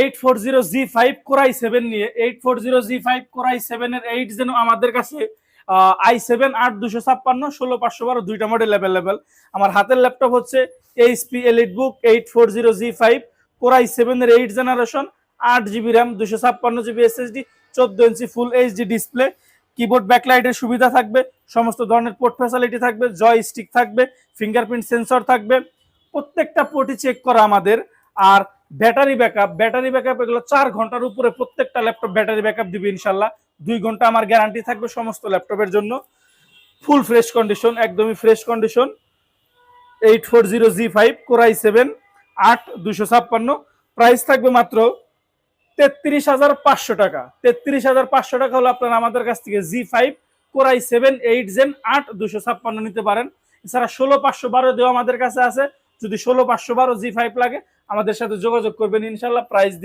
Eight four zero G five core i seven নিয়ে eight four zero G five core i সেভেনের eight যেন আমাদের কাছে I seven আট দুশো ছাপ্পান্ন, ষোলো পাঁচশো বারো দুইটা মডেল অ্যাভেলেবেল আমার হাতের ল্যাপটপ হচ্ছে HP elite book eight four zero G five core i সেভেনের এইট জেনারেশন আট জিবি র্যাম দুশো ছাপ্পান্ন জিবি এসএসডি চোদ্দ ইঞ্চি ফুল এইচডি ডিসপ্লে কিবোর্ড ব্যাকলাইটের সুবিধা থাকবে, সমস্ত ধরনের পোর্ট ফ্যাসিলিটি থাকবে জয় স্টিক থাকবে ফিঙ্গারপ্রিন্ট সেন্সর থাকবে। প্রত্যেকটা পোর্টই চেক করা আমাদের। আর ব্যাটারি ব্যাকআপ ব্যাটারি ব্যাকআপ এগুলো চার ঘণ্টার উপরে প্রত্যেকটা ল্যাপটপ ব্যাটারি ব্যাকআপ দিবে ইনশাল্লাহ। দুই ঘণ্টা আমার গ্যারান্টি থাকবে সমস্ত ল্যাপটপের জন্য। ফুল ফ্রেশ কন্ডিশন একদমই fresh condition eight four zero G five core i seven আট দুশো ছাপ্পান্ন। প্রাইস থাকবে মাত্র তেত্রিশ হাজার পাঁচশো টাকা। তেত্রিশ হাজার পাঁচশো টাকা হলো আপনারা আমাদের কাছ থেকে G five core i seven eight gen আট দুশো ছাপ্পান্ন নিতে পারেন। এছাড়া ষোলো পাঁচশো বারো দেওয়া আমাদের কাছে আছে। যদি ষোলো পাঁচশো বারো জি ফাইভ লাগে আমাদের সাথে যোগাযোগ করবেন ইনশাল্লাহ প্রাইস